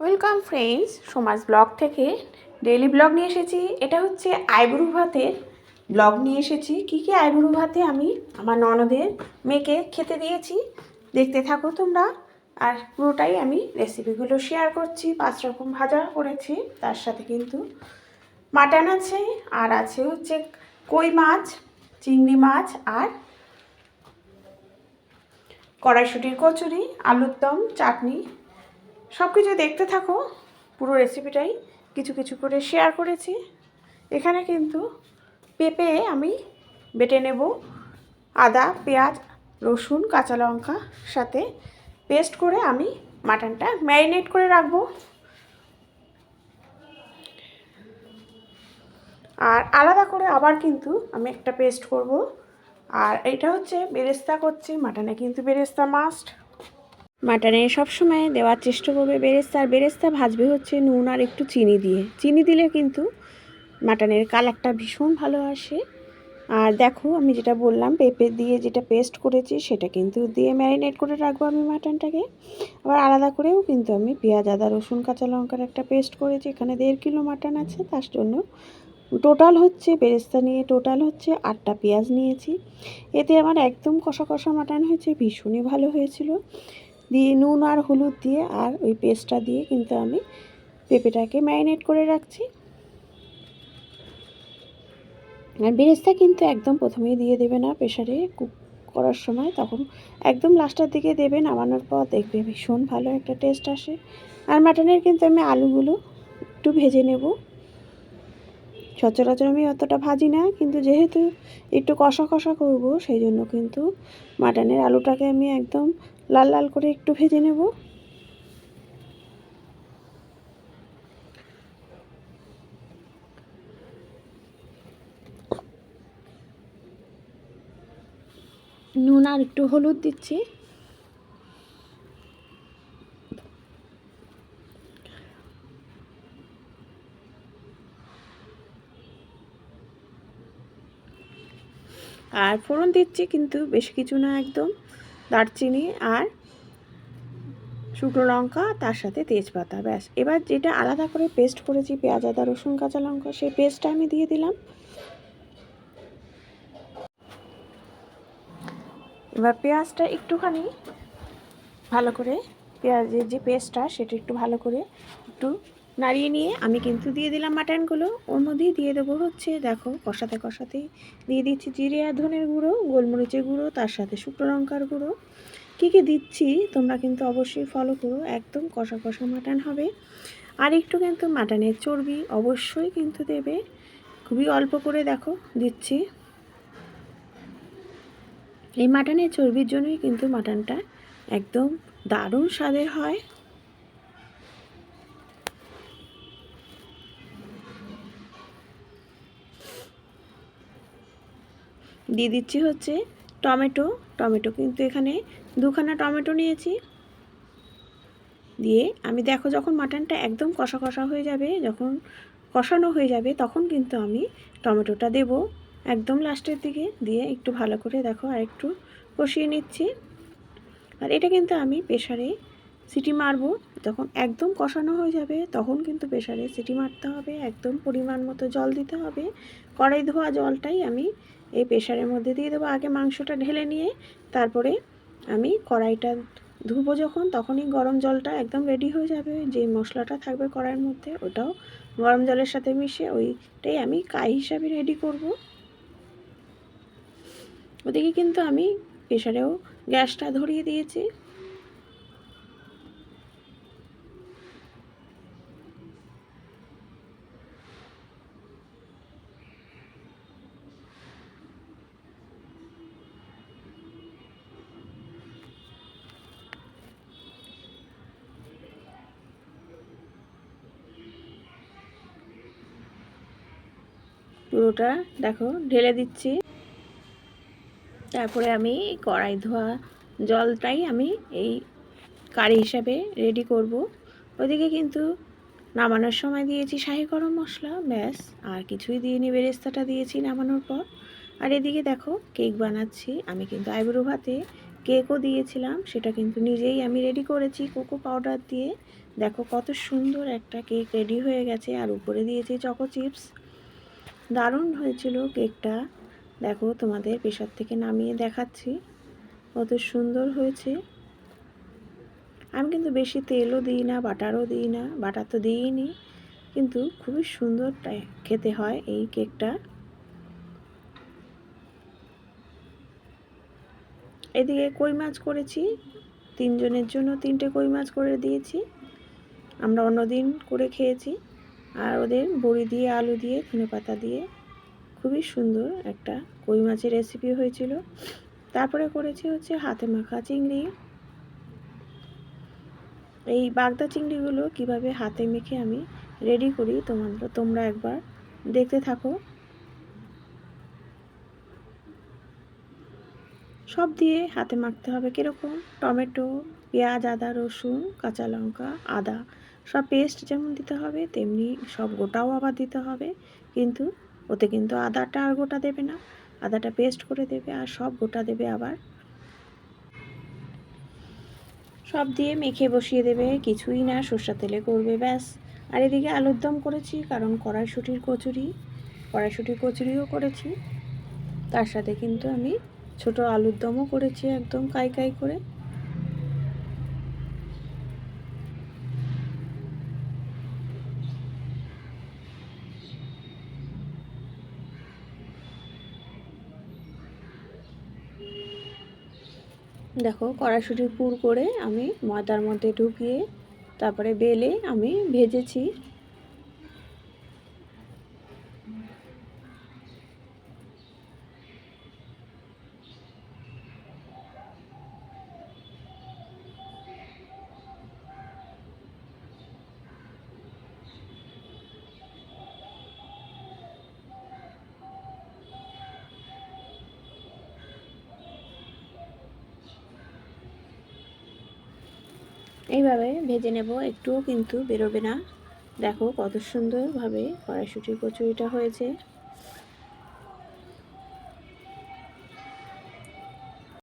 Welcome friends সমাজ blog থেকে daily blog নিয়ে এসেছি। এটা হচ্ছে আইবুড়ু ভাতের ব্লগ নিয়ে এসেছি। কী কী আইবুড়ু ভাতে আমি আমার ননদের মেয়েকে খেতে দিয়েছি। দেখতে থাকো তোমরা। আর পুরোটাই আমি রেসিপিগুলো শেয়ার করছি। পাঁচ রকম ভাজা করেছি। তার সাথে কিন্তু মাটন আছে। আর আছে হচ্ছে কই মাছ, চিংড়ি মাছ আর কড়াইশুটির কচুরি, আলুর দম, চাটনি। সব কিছু দেখতে থাকো, পুরো রেসিপিটাই কিছু কিছু করে শেয়ার করেছি। এখানে কিন্তু পেঁপে আমি বেটে নেব, আদা, পেঁয়াজ, রসুন, কাঁচা লঙ্কা সাথে পেস্ট করে আমি মাটনটা ম্যারিনেট করে রাখব। আর আলাদা করে আবার কিন্তু আমি একটা পেস্ট করব। আর এটা হচ্ছে বেরেস্তা করছি মাটনে কিন্তু বেরেস্তা মাস্ট মাটনে সবসময় দেওয়ার চেষ্টা করবে বেরেস্তা। আর বেরেস্তা ভাজবে হচ্ছে নুন আর একটু চিনি দিয়ে। চিনি দিলে কিন্তু মাটনের কালারটা ভীষণ ভালো আসে। আর দেখো, আমি যেটা বললাম, পেঁপে দিয়ে যেটা পেস্ট করেছি, সেটা কিন্তু দিয়ে ম্যারিনেট করে রাখব আমি মাটনটাকে। আবার আলাদা করেও কিন্তু আমি পেঁয়াজ, আদা, রসুন, কাঁচা লঙ্কার একটা পেস্ট করেছি, এখানে দেড় কিলো মাটন আছে, তার জন্য টোটাল হচ্ছে বেরেস্তা নিয়ে টোটাল হচ্ছে আটটা পেঁয়াজ নিয়েছি। এতে আমার একদম কষা কষা মাটন হয়েছে, ভীষণই ভালো হয়েছিল। দিয়ে নুন আর হলুদ দিয়ে আর ওই পেস্টটা দিয়ে কিন্তু আমি পেঁপেটাকে ম্যারিনেট করে রাখছি। আর বেরেস্তা কিন্তু একদম প্রথমেই দিয়ে দেবে না প্রেশারে কুক করার সময়, তখন একদম লাস্টের দিকে দেবে, নামানোর পর দেখবে ভীষণ ভালো একটা টেস্ট আসে। আর মাটনের কিন্তু আমি আলুগুলো একটু ভেজে নেব। সচরাচর আমি অতটা ভাজি না, কিন্তু যেহেতু একটু কষা কষা করব, সেই জন্য কিন্তু মাটনের আলুটাকে আমি একদম লাল লাল করে একটু ভেজে নেব। নুন আর একটু হলুদ দিচ্ছি। আর ফোড়ন দিচ্ছি কিন্তু বেশি কিছু না একদম। দারচিনি আর শুকনো লঙ্কা, তার সাথে তেজপাতা, ব্যাস। এবার যেটা আলাদা করে পেস্ট করেছি, পেঁয়াজ, আদা, রসুন, কাঁচা লঙ্কা, সেই পেস্টটা আমি দিয়ে দিলাম। এবার পেঁয়াজটা একটুখানি ভালো করে, পেঁয়াজের যে পেস্টটা সেটা একটু ভালো করে একটু নাড়িয়ে নিয়ে আমি কিন্তু দিয়ে দিলাম মাটনগুলো। ওর মধ্যেই দিয়ে দেবো হচ্ছে, দেখো, কষাতে কষাতেই দিয়ে দিচ্ছি জিরে আর ধনের গুঁড়ো, গোলমরিচের গুঁড়ো, তার সাথে শুকনো লঙ্কার গুঁড়ো। কী কী দিচ্ছি তোমরা কিন্তু অবশ্যই ফলো করো, একদম কষা কষা মাটন হবে। আর একটু কিন্তু মাটনের চর্বি অবশ্যই কিন্তু দেবে। খুবই অল্প করে দেখো, দিচ্ছি। এই মাটনের চর্বির জন্যই কিন্তু মাটনটা একদম দারুণ স্বাদের হয়। দিয়ে দিচ্ছি হচ্ছে টমেটো টমেটো কিন্তু এখানে দুখানা টমেটো নিয়েছি। দিয়ে আমি দেখো যখন মাটনটা একদম কষা কষা হয়ে যাবে, যখন কষানো হয়ে যাবে, তখন কিন্তু আমি টমেটোটা দেব একদম লাস্টের দিকে। দিয়ে একটু ভালো করে দেখো আর একটু কষিয়ে নিচ্ছি। আর এটা কিন্তু আমি প্রেশারে সিটি মারবো। যখন একদম কষানো হয়ে যাবে, তখন কিন্তু প্রেশারে সিটি মারতে হবে। একদম পরিমাণ মতো জল দিতে হবে। কড়াই ধোয়া জলটাই আমি এই প্রেশারের মধ্যে দিয়ে দেবো আগে মাংসটা ঢেলে নিয়ে তারপরে আমি কড়াইটা ধুবো যখন, তখনই গরম জলটা একদম রেডি হয়ে যাবে। যে মশলাটা থাকবে কড়াইয়ের মধ্যে, ওটাও গরম জলের সাথে মিশে ওইটাই আমি কাই হিসাবে রেডি করব। ওদিকে কিন্তু আমি প্রেশারেও গ্যাসটা ধরিয়ে দিয়েছি। পুরোটা, দেখো, ঢেলে দিচ্ছি। তারপরে আমি কড়াই ধোয়া জলটাই আমি এই কারি হিসাবে রেডি করব। ওইদিকে কিন্তু নামানোর সময় দিয়েছি শাহি গরম মশলা, ব্যাস, আর কিছুই দিইনি, বেরেস্তাটা দিয়েছি নামানোর পর। আর এদিকে দেখো, কেক বানাচ্ছি। আমি কিন্তু আইবুড়ো ভাতে কেকও দিয়েছিলাম, সেটা কিন্তু নিজেই আমি রেডি করেছি কোকো পাউডার দিয়ে। দেখো কত সুন্দর একটা কেক রেডি হয়ে গেছে, আর উপরে দিয়েছি চকো চিপস দারুণ হয়েছিল কেকটা। দেখো তোমাদের প্রেশার থেকে নামিয়ে দেখাচ্ছি। কত সুন্দর হয়েছে। আমি কিন্তু বেশি তেলও দিই না, বাটারও দিই না, বাটার তো দিইনি। কিন্তু খুবই সুন্দর খেতে হয় এই কেকটা। এদিকে কই মাছ করেছি? তিনজনের জন্য তিনটে কই মাছ করে দিয়েছি। আমরা অন্যদিন করে খেয়েছি। আর ওদের বড়ি দিয়ে, আলু দিয়ে, ধনে পাতা দিয়ে খুবই সুন্দর একটা কই মাছের রেসিপি হয়েছিল। তারপরে করেছি হচ্ছে হাতে মাখা চিংড়ি। এই বাগদা চিংড়িগুলো কীভাবে হাতে মেখে আমি রেডি করি তোমার তোমরা একবার দেখতে থাকো। সব দিয়ে হাতে মাখতে হবে কীরকম? টমেটো, পেঁয়াজ, আদা, রসুন, কাঁচা লঙ্কা, আদা। সব পেস্ট যেমন দিতে হবে, তেমনি সব গোটাও আবার দিতে হবে। কিন্তু ওতে কিন্তু আদাটা আর গোটা দেবে না। আদাটা পেস্ট করে দেবে আর সব গোটা দেবে আবার। সব দিয়ে মেখে বসিয়ে দেবে, কিছুই না সর্ষা তেলে করবে, ব্যাস। আর এদিকে আলুর দম করেছি, কারণ কড়াইশুটির কচুরি, কড়াইশুটির কচুরিও করেছি। তার সাথে কিন্তু আমি ছোট আলুর দমও করেছি একদম কাই কাই করে। দেখো কড়াশুটি পুর করে আমি ময়দার মধ্যে ঢুকিয়ে তারপরে বেলে আমি ভেজেছি। এইভাবে ভেজে নেব। একটুও কিন্তু বেরোবে না। দেখো কত সুন্দরভাবে কড়াইশুটির কচুরিটা হয়েছে।